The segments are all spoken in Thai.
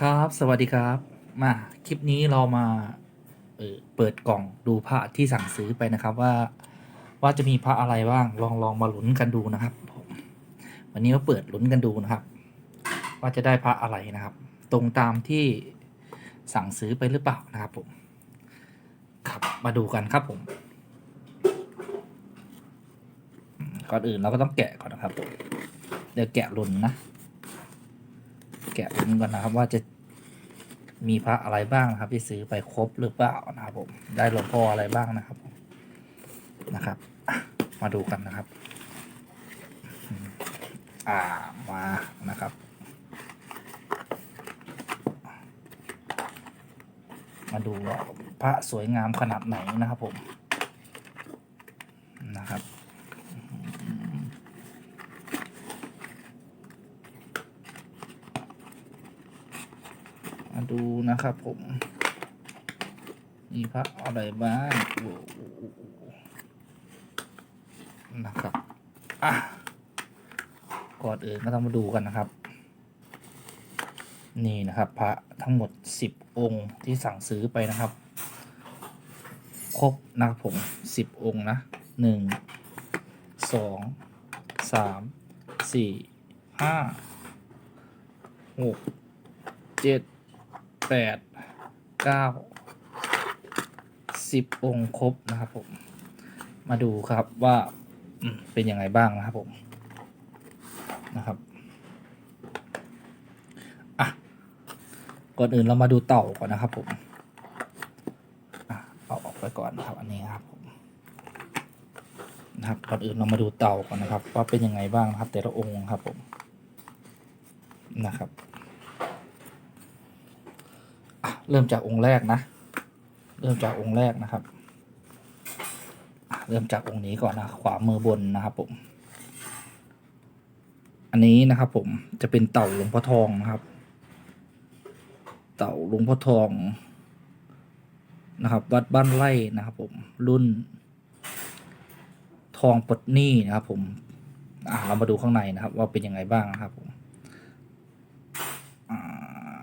ครับ สวัสดีครับ มาคลิปนี้เรามาเเปิดกล่องดูพระที่สั่งซื้อไปนะครับว่าว่าจะมีพระอะไรบ้างลองลองมาลุ้นกันดูนะครับผมวันนี้มาเปิดลุ้นกันดูนะครับ ว่าจะได้พระอะไรนะครับ ตรงตามที่สั่งซื้อไปหรือเปล่านะครับผมครับมาดูกันครับผมก่อนอื่นเราก็ต้องแกะก่อนนะครับผมเดี๋ยวแกะลุ้นนะ แกะลุ้นก่อนนะครับ ว่าจะมีพระอะไรบ้างนะครับ ที่ซื้อไปครบหรือเปล่านะครับผมได้หลวงพ่ออะไรบ้างนะครับผมนะครับ มาดูกันนะครับ อ่ามานะครับมาดูว่าพระสวยงามขนาดไหนนะครับผมนะครับ มา ดูนะครับผม มีพระอะไรบ้างโอ้โหนะครับ อะ ก่อนอื่นก็ต้องมาดูกันนะครับ นี่นะครับ พระทั้งหมดสิบองค์ที่สั่งซื้อไปนะครับ ครบนะครับผมสิบองค์นะหนึ่งสองสามสี่ห้าหกเจ็ด แปดเก้าสิบองค์ครบนะครับผม มาดูครับว่าเป็นยังไงบ้างนะครับผมนะครับอะก่อนอื่นเรามาดูเต่าก่อนนะครับผมอะเอาออกไปก่อนนะครับ อันนี้ครับผมนะครับก่อนอื่นเรามาดูเต่าก่อนนะครับ ว่าเป็นยังไงบ้างนะครับ แต่ละองค์ครับผมนะครับ อะ เริ่มจากองค์แรกนะ เริ่มจากองค์แรกนะครับ เริ่มจากองค์นี้ก่อนนะขวามือบนนะครับผม อันนี้นะครับผมจะเป็นเต่าหลวงพ่อทองนะครับ เต่าหลวงพ่อทองนะครับ วัดบ้านไร่นะครับผมรุ่น ทองปดหนี้นะครับผมอะเรามาดูข้างในนะครับ ว่าเป็นยังไงบ้างนะครับผมอ่า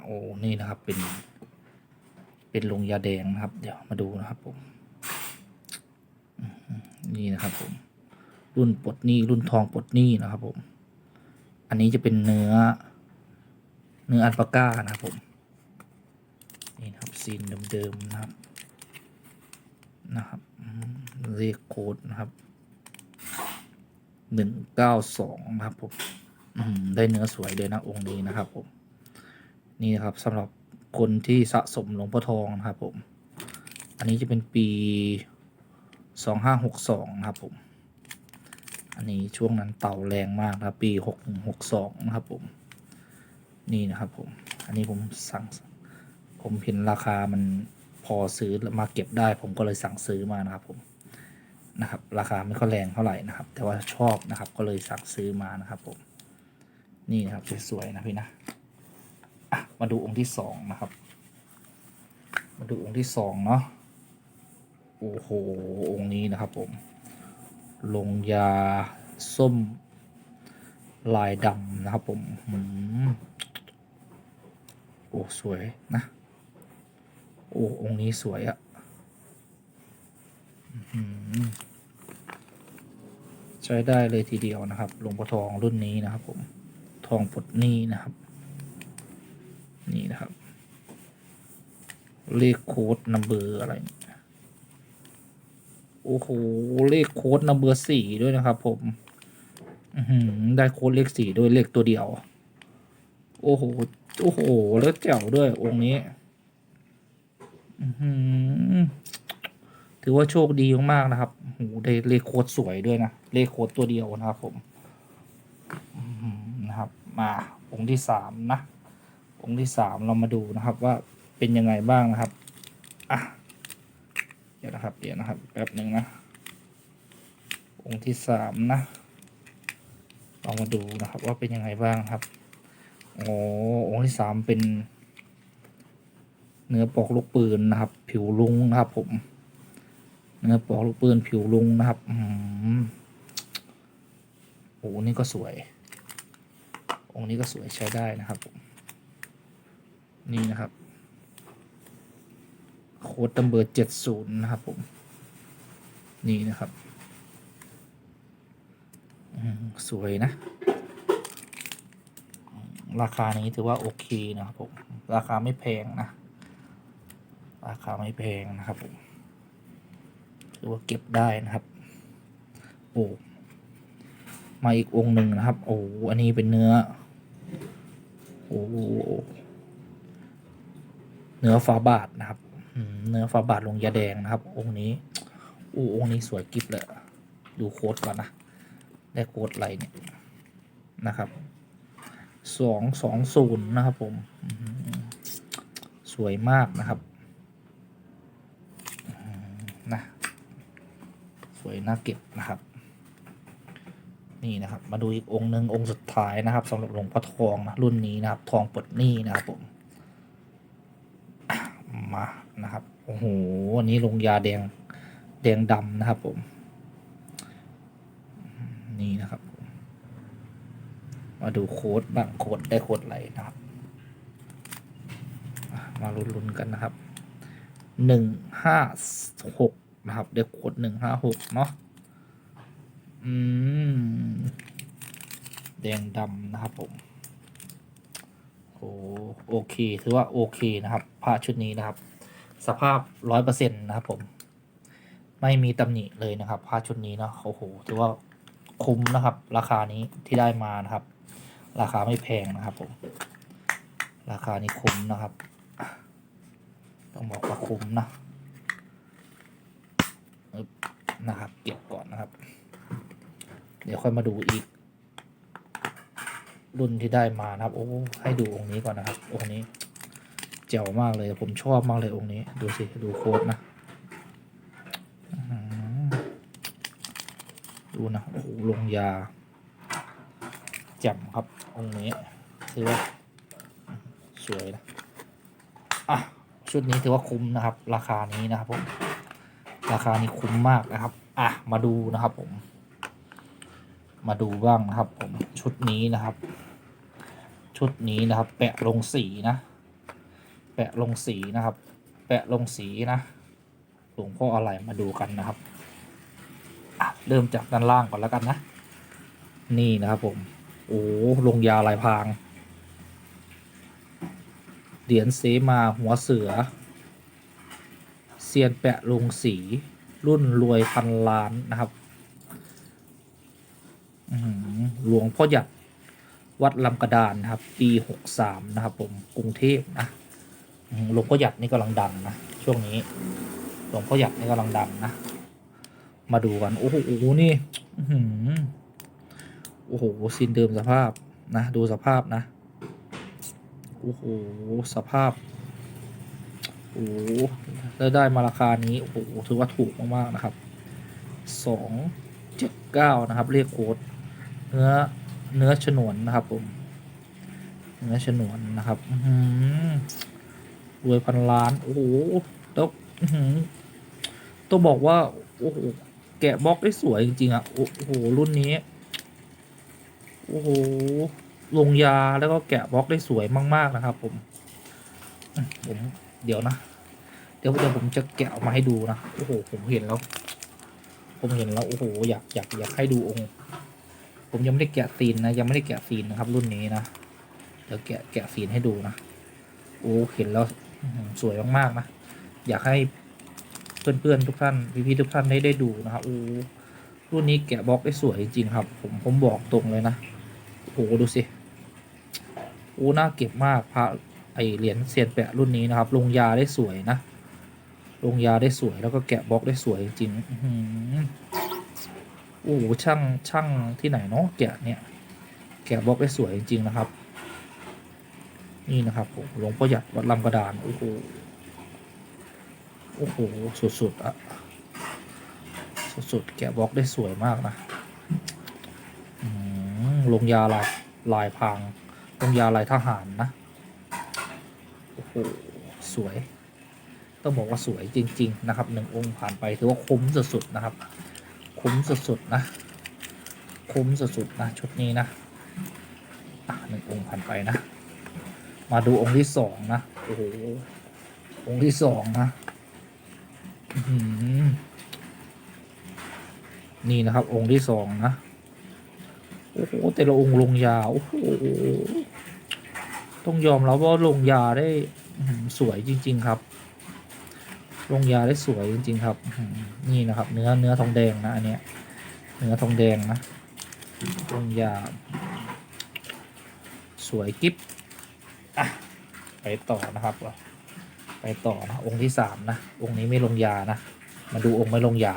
โอ้นี่นะครับเป็น เป็นลงยาแดงนะครับ เดี๋ยวมาดูนะครับผมนี่นะครับผม รุ่นปลดหนี้รุ่นทองปลดหนี้นะครับผม อันนี้จะเป็นเนื้อ เนื้ออัลปาก้านะครับผม นี่นะครับซีนเดิมๆนะครับ นะครับอืมเลขโค้ดนะครับหนึ่งเก้าสองนะครับผมมได้เนื้อสวยเลยนะองค์นี้นะครับผม นี่นะครับสำหรับ คนที่สะสมหลวงพ่อทองนะครับผม อันนี้จะเป็นปีสองห้าหกสองครับผม อันนี้ช่วงนั้นเต่าแรงมากนะครับปีหกหนึ่งหกสองนะครับผม นี่นะครับผม อันนี้ผมสั่ง ผมเห็นราคามันพอซื้อมาเก็บได้ ผมก็เลยสั่งซื้อมานะครับผม นะครับ ราคาไม่ค่อยแรงเท่าไหร่นะครับ แต่ว่าชอบนะครับ ก็เลยสั่งซื้อมานะครับผม นี่นะครับสวยๆนะพี่นะ มาดูองค์ที่สองนะครับ มาดูองค์ที่สองเนาะโอ้โหองค์นี้นะครับผมลงยาส้มลายดำนะครับผมอืมโอ้สวยนะโอ้องค์นี้สวยอะอื้อหือใช้ได้เลยทีเดียวนะครับหลวงพ่อทองรุ่นนี้นะครับผมทองปลดหนี้นะครับ นี่นะครับ เลขโค้ดนัมเบอร์อะไร โอ้โห เลขโค้ดนัมเบอร์สี่ด้วยนะครับ ผมได้โค้ดเลขสี่ด้วยเลขตัวเดียว โอ้โห โอ้โห แล้วแจ๋วด้วยองค์นี้ถือว่าโชคดีมากๆนะครับโอ้โหได้เลขโค้ดสวยด้วยนะ เลขโค้ดตัวเดียวนะครับผมนะครับ มาองค์ที่สามนะ องค์ที่สามเรามาดูนะครับว่าเป็นยังไงบ้างนะครับอะเดี๋ยวนะครับเดี๋ยวนะครับแป๊บหนึ่งนะ องค์ที่สามนะเรามาดูนะครับว่าเป็นยังไงบ้างครับโอ้องค์ที่สามเป็น เนื้อปอกลูกปืนนะครับ ผิวลุงนะครับ ผม เนื้อปอกลูกปืนผิวลุงนะครับอืมโอ้นี่ก็สวย องค์นี้ก็สวยใช้ได้นะครับผม นี่นะครับ โค้ดตัมเบอร์เจ็ดศูนย์นะครับผม นี่นะครับ สวยนะ ราคานี้ถือว่าโอเคนะครับผม ราคาไม่แพงนะ ราคาไม่แพงนะครับผมถือว่าเก็บได้นะครับ โอ้มาอีกองหนึ่งนะครับ โอ้ อันนี้เป็นเนื้อ โอ้ เนื้อฟ้าบาทนะครับเนื้อฟ้าบาทลงยาแดงนะครับ องค์นี้โอ้องค์นี้สวยกิบเลยดูโค้ดก่อนนะ ได้โค้ดอะไรเนี่ยนะครับสองสองศูนย์นะครับผมสวยมากนะครับนะสวยน่าเก็บนะครับ นี่นะครับ มาดูอีกองค์หนึ่งองค์สุดท้ายนะครับสำหรับหลวงพ่อทองนะรุ่นนี้นะครับ ทองปลดหนี้นะครับผม มานะครับโอ้โหอันนี้ลงยาแดงแดงดำนะครับ ผม นี่นะครับมมาดูโค้ดบ้างโค้ดได้โค้ดไรนะครับ มาลุ้นๆกันนะครับหนึ่งห้าหกนะครับได้โค้ดหนึ่งห้าหกเนาะอืมแดงดำนะครับผม โอ้โอเค ถือว่าโอเคนะครับผ้าชุดนี้นะครับ สภาพร้อยเปอร์เซ็นต์นะครับผม ไม่มีตำหนิเลยนะครับผ้าชุดนี้เนาะโอ้โหถือว่าคุ้มนะครับ ราคานี้ที่ได้มานะครับ ราคาไม่แพงนะครับผม ราคานี้คุ้มนะครับ ต้องบอกว่าคุ้มนะนะครับ เก็บก่อนนะครับ เดี๋ยวค่อยมาดูอีก รุ่นที่ได้มานะครับ โอ้ให้ดูองค์นี้ก่อนนะครับ องค์นี้เจ๋วมากเลย ผมชอบมากเลยองค์นี้ ดูสิดูโค้ดนะดูนะโอ้โหลงยาแจ่มครับองค์นี้ถือว่าสวยนะอะชุดนี้ถือว่าคุ้มนะครับ ราคานี้นะครับผมราคานี้คุ้มมากนะครับ อะมาดูนะครับผม มาดูบ้างนะครับผมชุดนี้นะครับ ชุดนี้นะครับ แปะลงสีนะ แปะลงสีนะครับ แปะลงสีนะหลวงพ่ออะไรมาดูกันนะครับเริ่มจากด้านล่างก่อนแล้วกันนะ นี่นะครับผม โอ้ลงยาลายพราง เหรียญเสมาหัวเสือ เซียนแปะลงสี รุ่นรวยพันล้านนะครับหลวงพ่อหยัด วัดลำกระดานนะครับ ปีหกสามนะครับ ผมกรุงเทพนะหลวงพ่อหยัดนี่กำลังดังนะช่วงนี้หลวงพ่อหยัดนี่กำลังดังนะ มาดูกัน โอ้โหนี่โอ้โหสินเดิมสภาพนะ ดูสภาพนะโอ้โหสภาพโอ้โหแล้วได้มาราคานี้โอ้โหถือว่าถูกมาก ๆ นะครับสองเจ็ดเก้านะครับ เรียกโค้ดเนื้อ เนื้อฉนวนนะครับผม เนื้อฉนวนนะครับอื้อหือรวยพันล้าน โอ้โหแล้วอื้อหือต้องบอกว่า โอ้โห แกะบล็อกได้สวยจริงๆอะ โอ้โห รุ่นนี้ โอ้โห ลงยาแล้วก็แกะบล็อกได้สวยมาก ๆ นะครับผมอืมผมเดี๋ยวนะ เดี๋ยวเดี๋ยวผมจะแกะออกมาให้ดูนะ โอ้โห ผมเห็นแล้ว ผมเห็นแล้ว โอ้โห อยากอยากอยากให้ดูองค์ ผมยังไม่ได้แกะซีนนะ ยังไม่ได้แกะซีนนะครับ รุ่นนี้นะเดี๋ยวแกะแกะซีนให้ดูนะโอ้เห็นแล้วสวยมากๆนะอยากให้เพื่อนๆทุกท่านพี่ๆทุกท่านได้ได้ดูนะครับโอ้รุ่นนี้แกะบล็อกได้สวยจริงๆครับ ผมผมบอกตรงเลยนะโอ้ดูสิโอ้น่าเก็บมากพระไอเหรียญเซียนแปะรุ่นนี้นะครับ ลงยาได้สวยนะลงยาได้สวยแล้วก็แกะบล็อกได้สวยจริงๆอื้อหือ โอ้โหช่างช่างที่ไหนเนาะแกะเนี่ย แกะบล็อกได้สวยจริง ๆ นะครับ นี่นะครับผมหลวงพ่อหยัดวัดลำกระดานโอ้โหโอ้โหสุดๆอะสุดๆแกะบล็อกได้สวยมากนะลงยาลายลายพรางลงยาลายทหารนะโอ้โหสวย ต้องบอกว่าสวยจริง ๆ นะครับหนึ่งองค์ผ่านไปถือว่าคุ้มสุดๆนะครับ คุ้มสุดๆนะ คุ้มสุดๆนะชุดนี้นะอะหนึ่งองค์ผ่านไปนะ มาดูองค์ที่สองนะโอ้โหองค์ที่สองนะนี่นะครับ องค์ที่สองนะโอ้โหแต่ละองค์ลงยาโอ้โหต้องยอมรับว่าลงยาได้สวยจริง ๆ ครับ ลงยาได้สวยจริง ๆ ครับ นี่นะครับ เนื้อเนื้อทองแดงนะอันเนี้ยเนื้อทองแดงนะลงยา สวยกิ๊บอะไปต่อนะครับ ไปต่อนะองค์ที่สามนะองค์นี้ไม่ลงยานะมาดูองค์ไม่ลงยา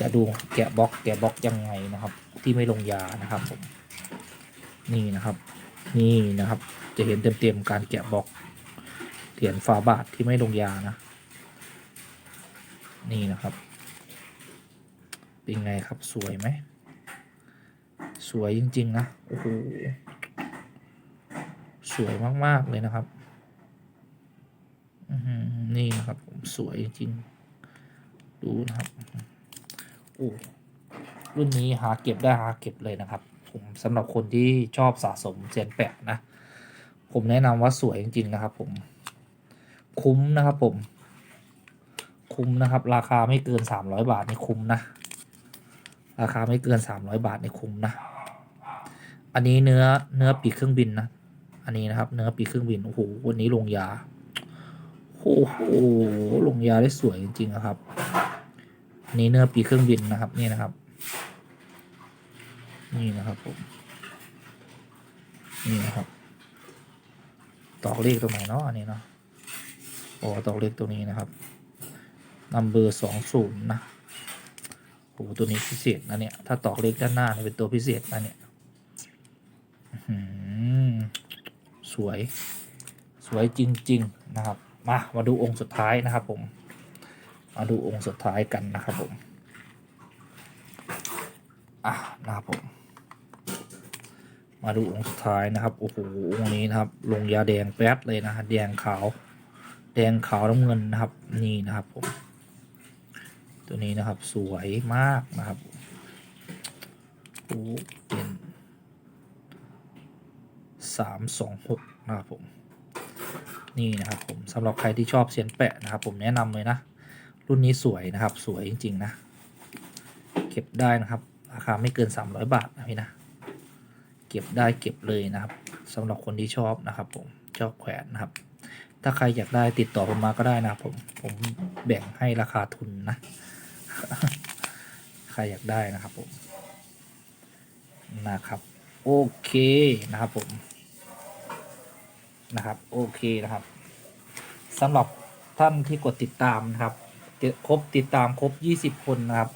จะดูแกะบล็อกแกะบล็อกยังไงนะครับ ที่ไม่ลงยานะครับผมนี่นะครับ นี่นะครับ จะเห็นเต็มๆการแกะบล็อกเหรียญฝาบาทที่ไม่ลงยานะ นี่นะครับ เป็นไงครับสวยไหม สวยจริง ๆ นะ โอ้โห สวยมาก ๆ เลยนะครับอื้อหือนี่นะครับผมสวยจริง ดูนะครับ โอ้รุ่นนี้หาเก็บได้หาเก็บเลยนะครับ ผมสำหรับคนที่ชอบสะสมเซียนแปะนะ ผมแนะนำว่าสวยจริง ๆ นะครับผม คุ้มนะครับผม คุ้มนะครับ ราคาไม่เกินสามร้อยบาทในคุ้มนะ ราคาไม่เกินสามร้อยบาทในคุ้มนะ อันนี้เนื้อเนื้อปีกเครื่องบินนะ อันนี้นะครับ เนื้อปีกเครื่องบินโอ้โหวันนี้ลงยาโอ้โหลงยาได้สวยจริงๆนะครับนนี้เนื้อปีเครื่องบินนะครับนี่นะครับ นี่นะครับผมนี่นะครับ ตอกเลขตรงไหนเนาะอันนี้เนาะโอ้ตอกเลขตรงนี้นะครับ นัมเบอร์สองศูนย์นะโอ้ตัวนี้พิเศษนะเนี่ย ถ้าตอกเลขด้านหน้าเนี่ยเป็นตัวพิเศษนะเนี่ยสวย สวยจริง ๆ นะครับ มา มาดูองค์สุดท้ายนะครับผม มาดูองค์สุดท้ายกันนะครับผม อะนะครับผม มาดูองค์สุดท้ายนะครับ โอ้โห องค์นี้นะครับ ลงยาแดงแป๊ดเลยนะฮะแดงขาว แดงขาวน้ำเงินนะครับ นี่นะครับผม ตัวนี้นะครับสวยมากนะครับโอ้เป็นสามสองหกนะครับผม นี่นะครับผมสำหรับใครที่ชอบเซียนแปะนะครับ ผมแนะนำเลยนะ รุ่นนี้สวยนะครับ สวยจริง ๆ นะ เก็บได้นะครับ ราคาไม่เกิน 300 บาทนะพี่นะ เก็บได้เก็บเลยนะครับสำหรับคนที่ชอบนะครับ ผมชอบแขวนนะครับ ถ้าใครอยากได้ติดต่อผมมาก็ได้นะผมผมแบ่งให้ราคาทุนนะ ใครอยากได้นะครับผมนะครับ โอเคนะครับผมนะครับ โอเคนะครับสำหรับท่านที่กดติดตามนะครับครบติดตามครบ 20 คนนะครับ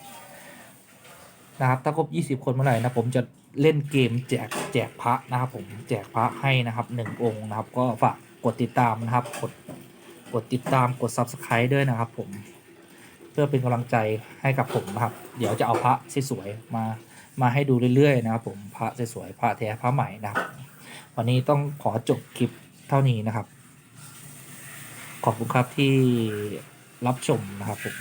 นะครับ ถ้าครบ 20 คนเมื่อไหร่นะผมจะเล่นเกมแจกแจกพระนะครับผมแจกพระให้นะครับหนึ่งองค์นะครับ ก็ฝาก กดติดตามนะครับ กดกดติดตามกด subscribe ด้วยนะครับ ผม เพื่อเป็นกำลังใจให้กับผมนะครับ เดี๋ยวจะเอาพระสวยๆมามาให้ดูเรื่อยๆนะครับ ผมพระสวยๆพระแท้พระใหม่นะครับ วันนี้ต้องขอจบคลิปเท่านี้นะครับ ขอบคุณครับที่รับชมนะครับผม